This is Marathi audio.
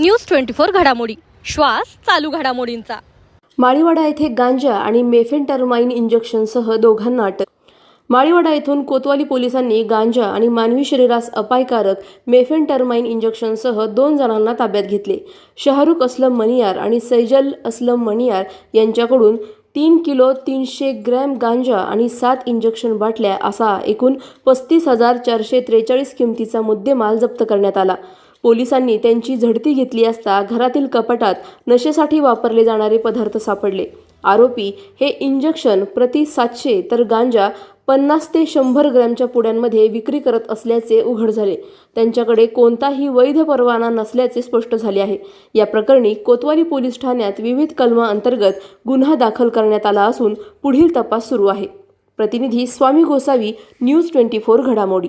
न्यूज ट्वेंटी फोर घडामोडी. श्वास चालू घडामोडींचा. माळीवाडा येथे गांजा आणि मेफेंटरमाइन इंजेक्शनसह दोघांना अटक. माळीवाडा येथून कोतवाली पोलिसांनी गांजा आणि मानवी शरीरास अपायकारक मेफेंटरमाइन इंजेक्शनसह दोन जणांना ताब्यात घेतले. शाहरुख असलम मणियार आणि सैजल असलम मणियार यांच्याकडून तीन किलो तीनशे ग्रॅम गांजा आणि सात इंजेक्शन बाटल्या असा एकूण पस्तीस हजार चारशे त्रेचाळीस किमतीचा मुद्देमाल जप्त करण्यात आला. पोलिसांनी त्यांची झडती घेतली असता घरातील कपाटात नशेसाठी वापरले जाणारे पदार्थ सापडले. आरोपी हे इंजेक्शन प्रति सातशे तर गांजा पन्नास ते शंभर ग्रॅमच्या पुड्यांमध्ये विक्री करत असल्याचे उघड झाले. त्यांच्याकडे कोणताही वैध परवाना नसल्याचे स्पष्ट झाले आहे. या प्रकरणी कोतवाली पोलीस ठाण्यात विविध कलमांतर्गत गुन्हा दाखल करण्यात आला असून पुढील तपास सुरू आहे. प्रतिनिधी Swami Gosavi news twenty four घडामोडी.